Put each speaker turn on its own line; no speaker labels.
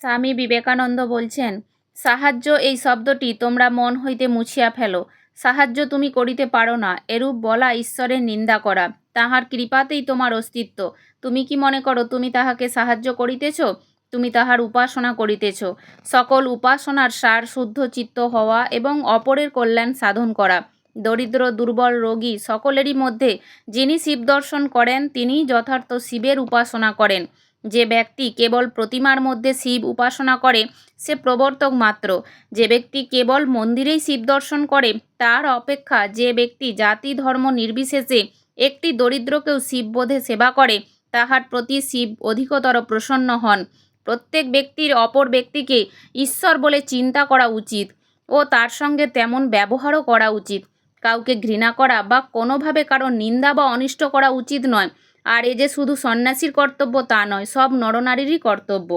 স্বামী বিবেকানন্দ বলছেন, সাহায্য এই শব্দটি তোমরা মন হইতে মুছিয়া ফেলো। সাহায্য তুমি করিতে পারো না। এরূপ বলা ঈশ্বরের নিন্দা করা। তাহার কৃপাতেই তোমার অস্তিত্ব। তুমি কি মনে করো তুমি তাহাকে সাহায্য করিতেছ? তুমি তাহার উপাসনা করিতেছ। সকল উপাসনার সার শুদ্ধ চিত্ত হওয়া এবং অপরের কল্যাণ সাধন করা। দরিদ্র, দুর্বল, রোগী সকলেরই মধ্যে যিনি শিব দর্শন করেন, তিনিই যথার্থ শিবের উপাসনা করেন। যে ব্যক্তি কেবল প্রতিমার মধ্যে শিব উপাসনা করে, সে প্রবর্তক মাত্র। যে ব্যক্তি কেবল মন্দিরেই শিব দর্শন করে, তার অপেক্ষা যে ব্যক্তি জাতি ধর্ম নির্বিশেষে একটি দরিদ্রকেও শিববোধে সেবা করে, তাহার প্রতি শিব অধিকতর প্রসন্ন হন। প্রত্যেক ব্যক্তির অপর ব্যক্তিকে ঈশ্বর বলে চিন্তা করা উচিত ও তার সঙ্গে তেমন ব্যবহারও করা উচিত। কাউকে ঘৃণা করা বা কোনোভাবে কারও নিন্দা বা অনিষ্ট করা উচিত নয়। আর এ যে শুধু সন্ন্যাসীর কর্তব্য তা নয় সব নরনারীরই কর্তব্য।